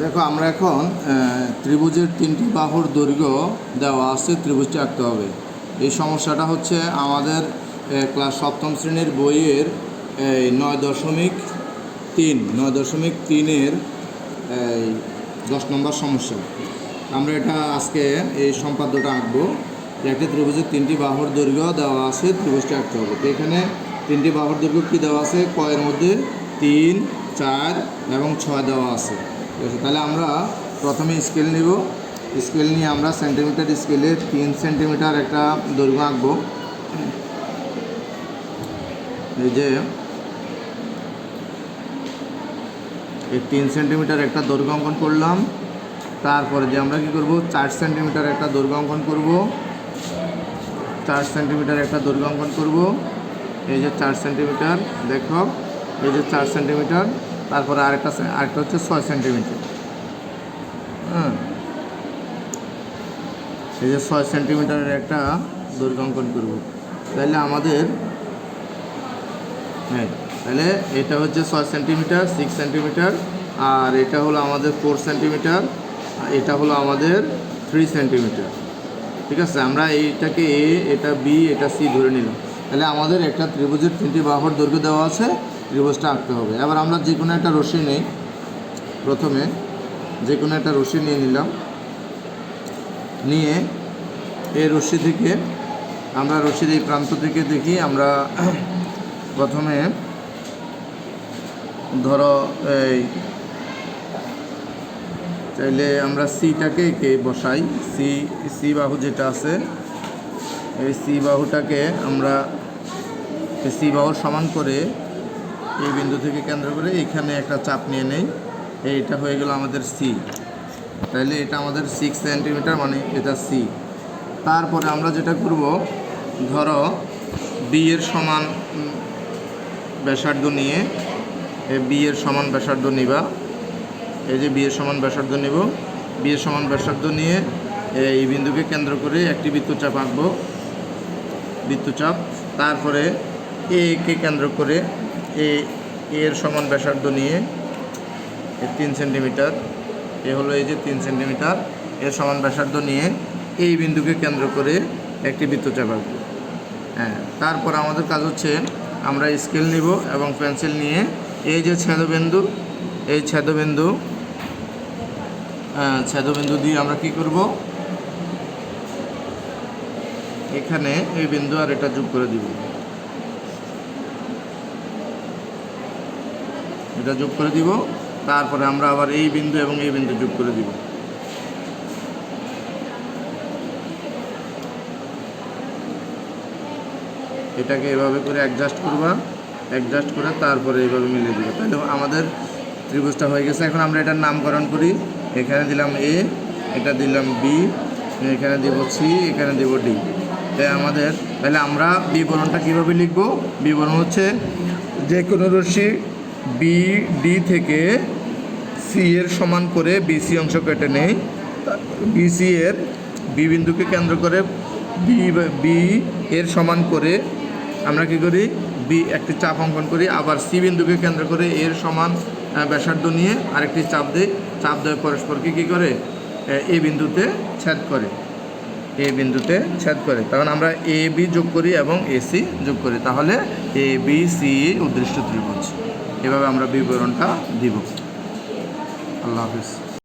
দেখো, আমরা এখন ত্রিভুজের তিনটি বাহুর দৈর্ঘ্য দেওয়া আছে, ত্রিভুজটি আঁকতে হবে। এই সমস্যাটা হচ্ছে আমাদের ক্লাস সপ্তম শ্রেণির বইয়ের এই নয় দশমিক তিন, নয় দশমিক তিনের এই দশ নম্বর সমস্যা। আমরা এটা আজকে এই সম্পাদ্যটা আঁকবো। একটি ত্রিভুজের তিনটি বাহুর দৈর্ঘ্য দেওয়া আছে, ত্রিভুজটি আঁকতে হবে। তো এখানে তিনটি বাহুর দৈর্ঘ্য কী দেওয়া আছে? কয়ের মধ্যে তিন, চার এবং ছয় দেওয়া আছে। ঠিক আছে, তাহলে আমরা প্রথমে স্কেল নিব। স্কেল নিয়ে আমরা সেন্টিমিটার স্কেলে তিন সেন্টিমিটার একটা দৈর্ঘ্য আঁকবো। এই যে, এই তিন সেন্টিমিটার একটা দৈর্ঘ্য অঙ্কন করলাম। তারপরে যে আমরা কি করব, চার সেন্টিমিটার একটা দৈর্ঘ্য অঙ্কন করব। চার সেন্টিমিটার একটা দৈর্ঘ্য অঙ্কন করব। এই যে চার সেন্টিমিটার দেখো, এই যে চার সেন্টিমিটার তারপরে আরেকটা আরেকটা হচ্ছে ছয় সেন্টিমিটার। হ্যাঁ এই যে ছয় সেন্টিমিটারের একটা দৈর্ঘ্য অঙ্কন করব। তাহলে আমাদের হ্যাঁ তাহলে এটা হচ্ছে ছয় সেন্টিমিটার সিক্স সেন্টিমিটার, আর এটা হলো আমাদের ফোর সেন্টিমিটার এটা হলো আমাদের থ্রি সেন্টিমিটার। ঠিক আছে? আমরা এইটাকে এ এটা বি এটা সি ধরে নিলাম। তাহলে আমাদের একটা ত্রিভুজের তিনটি বাহুর দৈর্ঘ্য দেওয়া আছে। ত্রিভুজটা আঁকতে হবে। এবার আমরা যে কোনো একটা রশ্মি নেই, প্রথমে যে কোনো একটা রশ্মি নিয়ে নিলাম। নিয়ে এই রশ্মি থেকে আমরা রশির এই প্রান্ত থেকে দেখি, আমরা প্রথমে ধরো এই চাইলে আমরা সিটাকে এঁকে বসাই। সি সি বাহু যেটা আছে, এই সি বাহুটাকে আমরা সি বাহুর সমান করে এই বিন্দু থেকে কেন্দ্র করে এখানে একটা চাপ নিয়ে নেই। এইটা হয়ে গেল আমাদের সি তাহলে এটা আমাদের সিক্স সেন্টিমিটার মানে এটা সি তারপরে আমরা যেটা করব, ধরো বি এর সমান ব্যাসার্ধ নিয়ে বি এর সমান ব্যাসার্ধ নিবা। এই যে বি এর সমান ব্যাসার্ধ নিব। বি এর সমান ব্যাসার্ধ নিয়ে এই বিন্দুকে কেন্দ্র করে একটি বৃত্তচাপ আঁকবো। বৃত্তচাপ। তারপরে এ কে কেন্দ্র করে এ, এর সমান ব্যাসার্ধ নিয়ে এ তিন সেন্টিমিটার, এ হলো এই যে তিন সেন্টিমিটার, এর সমান ব্যাসার্ধ নিয়ে এই বিন্দুকে কেন্দ্র করে একটি বৃত্তচাপ আঁকবো। হ্যাঁ তারপর আমাদের কাজ হচ্ছে আমরা স্কেল নিব এবং পেন্সিল নিয়ে এই যে ছেদবিন্দু, এই ছেদবিন্দু ছেদবিন্দু দিয়ে আমরা কি করব? এখানে এই বিন্দু আর এটা যোগ করে দিব। এটা যোগ করে দিব। তারপরে আমরা আবার এই বিন্দু এবং এই বিন্দু যোগ করে দিব। এটাকে এভাবে করে অ্যাডজাস্ট করবা অ্যাডজাস্ট করে তারপরে এইভাবে মিলিয়ে দিবে। তাহলে আমাদের ত্রিভুজটা হয়ে গেছে। এখন আমরা এটার নামকরণ করি। এখানে দিলাম এ এটা দিলাম বি এখানে দিব সি এখানে দিব ডি তাই আমাদের, তাহলে আমরা বিবরণটা কীভাবে লিখব? বিবরণ হচ্ছে যে কোনো রশ্মি বি ডি থেকে সি এর সমান করে বিসি অংশ কেটে নেই। বিসি এর বি বিন্দুকে কেন্দ্র করে বি বি এর সমান করে আমরা কি করি? বি একটি চাপ অঙ্কন করি, আবার সি বিন্দুকে কেন্দ্র করে এর সমান ব্যাসার্ধ নিয়ে আরেকটি চাপ দেয় চাপ দেয় পরস্পরকে কী করে? এ বিন্দুতে ছেদ করে। এ বিন্দুতে ছেদ করে। তখন আমরা এ বি যোগ করি এবং এসি যোগ করি। তাহলে এ বি সি উদ্দৃষ্ট ত্রিভুজ। এভাবে আমরা বিবরণটা দিব। আল্লাহ হাফিজ।